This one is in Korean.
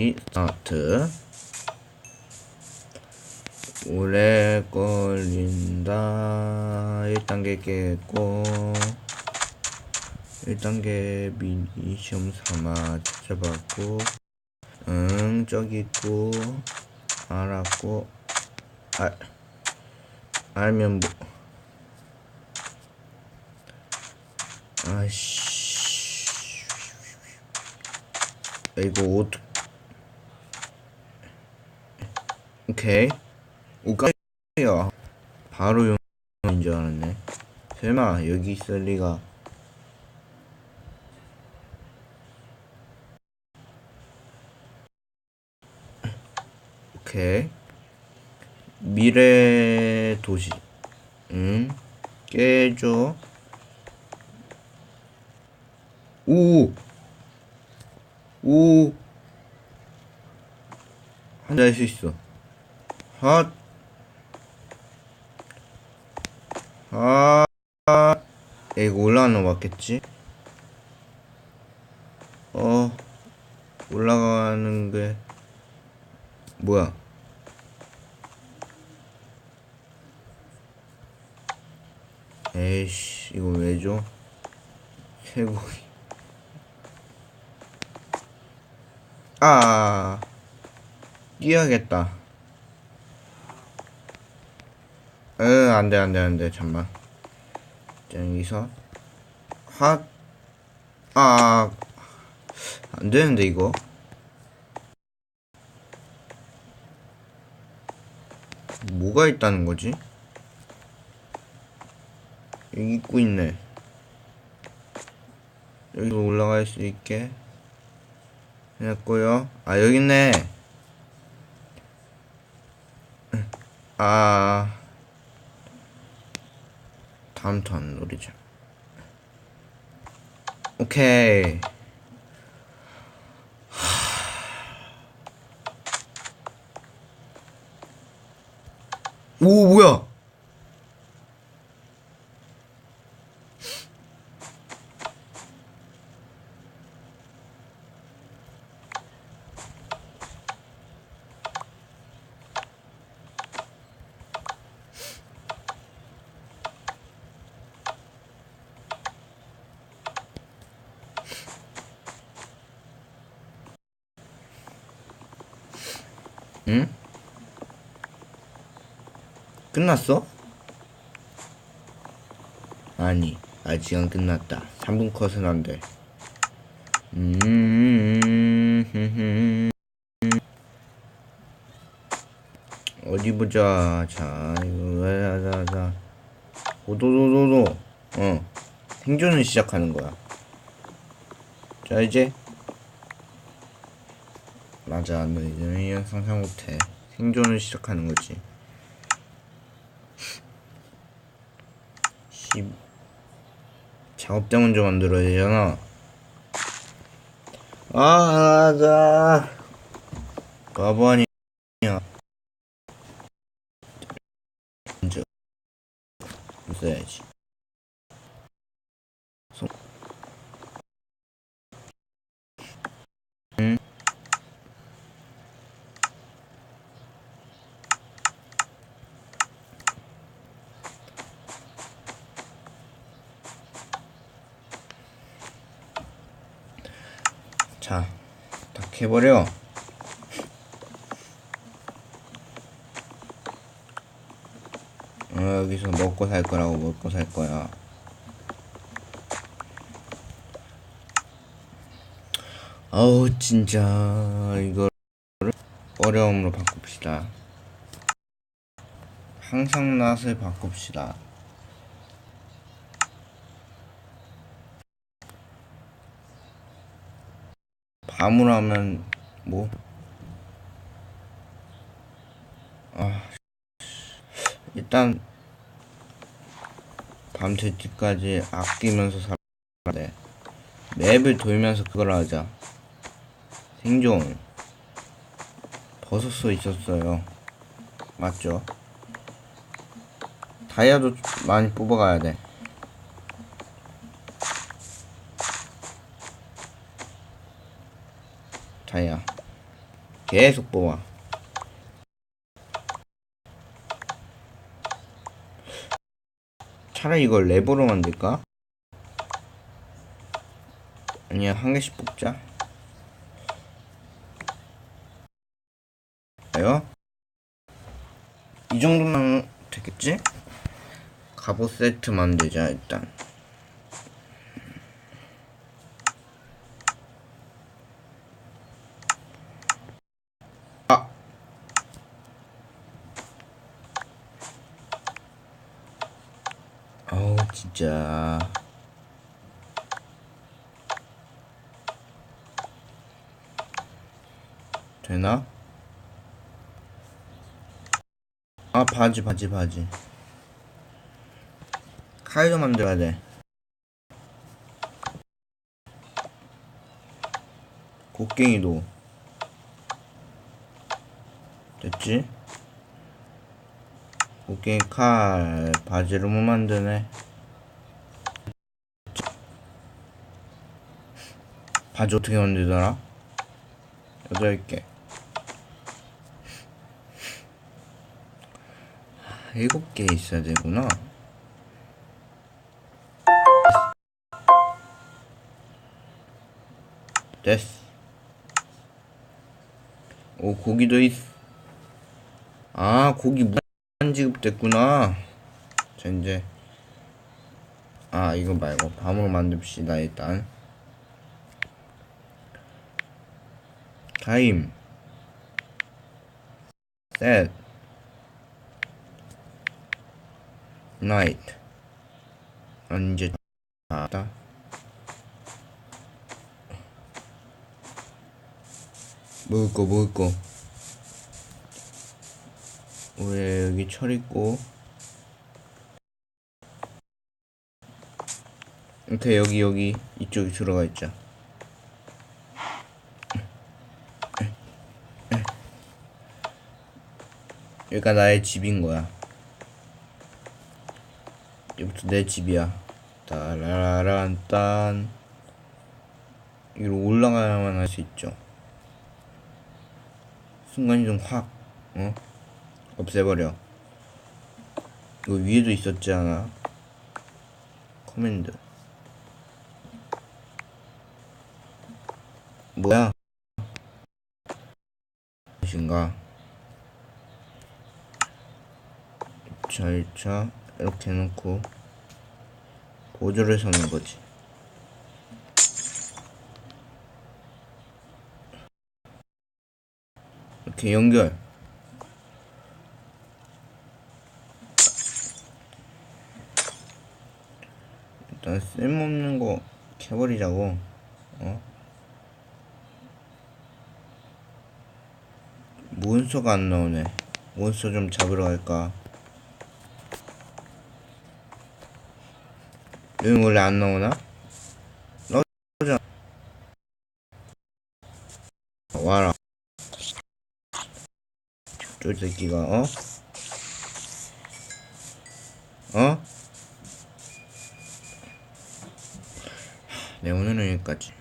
리스타트. 오래 걸린다. 1단계 깼고 1단계 미니 시험 삼아 찾아봤고 응 저기 있고 알았고 알 알면 뭐. 아이씨. 야, 이거 어떻게 오케이. 오까야 바로 용인 줄 알았네. 설마 여기 있을 리가. 오케이. 미래 도시. 응. 깨줘. 오! 오! 한자 할 수 있어. 핫! 아! 야, 이거 올라가는 거 맞겠지? 어, 올라가는 게, 뭐야? 에이씨, 이거 왜 줘? 쇠고기. 아, 뛰어야겠다. 응, 안 돼, 안 돼, 안 돼, 잠만. 자, 여기서, 핫, 아, 안 되는데, 이거. 뭐가 있다는 거지? 여기 입고 있네. 여기서 올라갈 수 있게. 했고요. 아 여기 있네. 아 다음 턴 노리자. 오케이. 오 뭐야? 응? 끝났어? 아니, 아직 안 끝났다. 3분 컷은 안 돼. 음, 어디 보자. 자, 이거, 자, 자, 자. 오도도도도. 어. 생존을 시작하는 거야. 자, 이제. 맞아, 너 이제 상상 못해. 생존을 시작하는 거지. 씨, 작업대 먼저 만들어야 되잖아. 아, 맞아. 바보 아니야. 먼저 써야지. 손. 응? 자, 딱 해버려. 어, 여기서 먹고 살 거라고 먹고 살 거야. 아우 진짜 이거를 어려움으로 바꿉시다. 항상 낫을 바꿉시다. 밤으로 하면 뭐? 아 일단 밤될 때까지 아끼면서 살아야 돼. 맵을 돌면서 그걸 하자. 생존 버섯도 있었어요. 맞죠? 다이아도 많이 뽑아가야 돼. 다이아. 계속 뽑아. 차라리 이걸 랩으로 만들까? 아니야, 한 개씩 뽑자. 아요? 이 정도면 되겠지? 갑옷 세트 만들자, 일단. 진짜. 되나? 아, 바지, 바지, 바지. 카이도 만들어야 돼. 곡괭이도. 됐지? 곡괭이 칼, 바지를 못 만드네. 바지 어떻게 만들더라? 여덟 개. 아, 일곱 개 있어야 되구나. 됐어. 오, 고기도 있어. 아, 고기 무한 지급됐구나. 자, 이제. 아, 이거 말고 밤으로 만듭시다, 일단. 타임. 셋. 나이트. 언제 다 먹을 거 먹을 거. 왜 여기 철 있고. 오케이 여기 여기 이쪽에 들어가 있자. 여기가 나의 집인 거야. 이부터 내 집이야. 따라란 딴. 위로 올라가야만 할 수 있죠. 순간이동 확, 어? 없애버려. 이거 위에도 있었지 않아? 커맨드. 뭐야? 무엇인가? 1차, 1차, 이렇게 해놓고, 보조를 서는 거지. 이렇게 연결. 일단 쓸모없는 거 캐버리자고. 어? 몬스터가 안 나오네. 몬스터 좀 잡으러 갈까? 여기 원래 안 나오나? 나오잖아. 와라. 저 새끼가 어? 어? 네 오늘은 여기까지